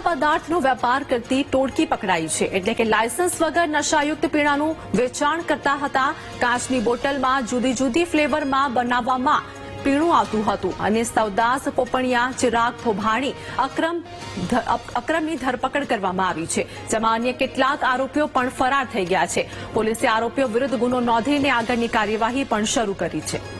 નશીલા પદાર્થનો વેપાર કરતી ટોળકી પકડાઈ છે. એટલે કે લાયસન્સ વગર નશાયુક્ત પીણાનું વેચાણ કરતા હતા. કાચની બોટલમાં જુદી જુદી ફ્લેવરમાં બનાવવામાં પીણું આવતું હતું. અને સવદાસ પોપણિયા, ચિરાગ થોભાણી અક્રમ અક્રમની ધરપકડ કરવામાં આવી છે. જેમાં અન્ય કેટલાક આરોપીઓ પણ ફરાર થઈ ગયા છે. પોલીસે આરોપીઓ વિરુદ્ધ ગુનો નોંધીને આગળની કાર્યવાહી પણ શરૂ કરી છે.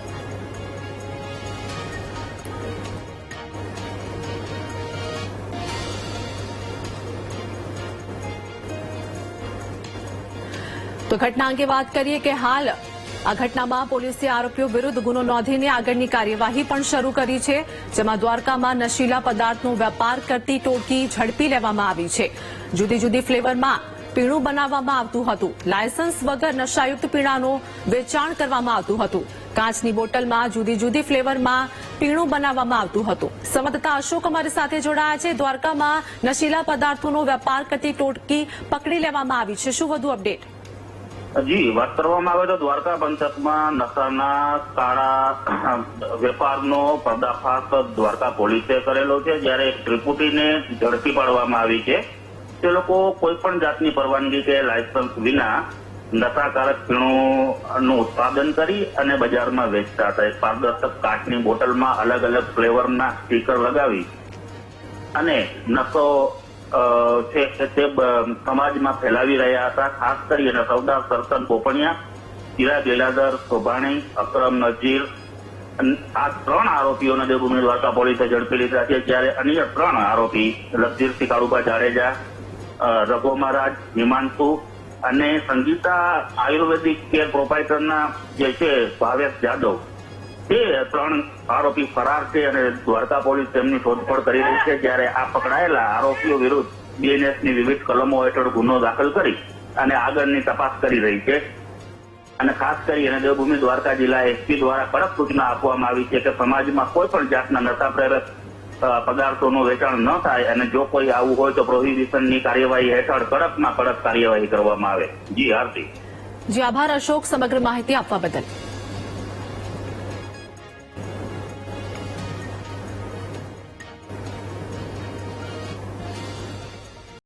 તો ઘટના અંગે વાત કરીએ કે હાલ આ ઘટનામાં પોલીસે આરોપીઓ વિરુદ્ધ ગુનો નોંધીને આગળની કાર્યવાહી પણ શરૂ કરી છે, જેમાં દ્વારકામાં નશીલા પદાર્થનો વેપાર કરતી ટોળકી ઝડપી લેવામાં આવી છે. જુદી જુદી ફ્લેવરમાં પીણું બનાવવામાં આવતું હતું. લાયસન્સ વગર નશાયુક્ત પીણાનું વેચાણ કરવામાં આવતું હતું. કાચની બોટલમાં જુદી જુદી ફ્લેવરમાં પીણું બનાવવામાં આવતું હતું. સંવાદદાતા અશોક અમારી સાથે જોડાયા છે. દ્વારકામાં નશીલા પદાર્થોનો વેપાર કરતી ટોળકી પકડી લેવામાં આવી છે. શું વધુ અપડેટ? જી, વાત કરવામાં આવે તો દ્વારકા પંથકમાં નશાના કાળા વેપારનો પર્દાફાશ દ્વારકા પોલીસે કરેલો છે. જ્યારે એક ત્રિપુટીને ઝડપી પાડવામાં આવી છે. તે લોકો કોઈ પણ જાતની પરવાનગી કે લાયસન્સ વિના નશાકારક પીણુંનું ઉત્પાદન કરી અને બજારમાં વેચતા હતા. એક પારદર્શક કાચની બોટલમાં અલગ અલગ ફ્લેવરના સ્ટીકર લગાવી અને નશો છે તે સમાજમાં ફેલાવી રહ્યા હતા. ખાસ કરીને સરદાર સરસન પોપણિયા, ચિરાગ લીલાધર શોભાણી અકરમ નજીર આ ત્રણ આરોપીઓને દેવભૂમિ દ્વારકા પોલીસે ઝડપી લીધા છે જ્યારે અન્ય ત્રણ આરોપી લખધીરસિંહ કાળુબા જાડેજા રઘો મહારાજ, હિમાંશુ અને સંગીતા આયુર્વેદિક કેર પ્રોપાઇટરના જે છે, ભાવેશ જાદવ તે ત્રણ આરોપી ફરાર છે અને દ્વારકા પોલીસ તેમની શોધખોળ કરી રહી છે. જ્યારે આ પકડાયેલા આરોપીઓ વિરુદ્ધ બીએનએસની વિવિધ કલમો હેઠળ ગુનો દાખલ કરી અને આગળની તપાસ કરી રહી છે. અને ખાસ કરીને દેવભૂમિ દ્વારકા જિલ્લા એસપી દ્વારા કડક સૂચના આપવામાં આવી છે કે સમાજમાં કોઈ પણ જાતના નશા પ્રેરક પદાર્થોનું વેચાણ ન થાય અને જો કોઈ આવું હોય તો પ્રોહિબિશનની કાર્યવાહી હેઠળ કડકમાં કડક કાર્યવાહી કરવામાં આવે. જી હાર્દિક જી, આભાર અશોક. સમગ્ર માહિતી આપવા બદલ.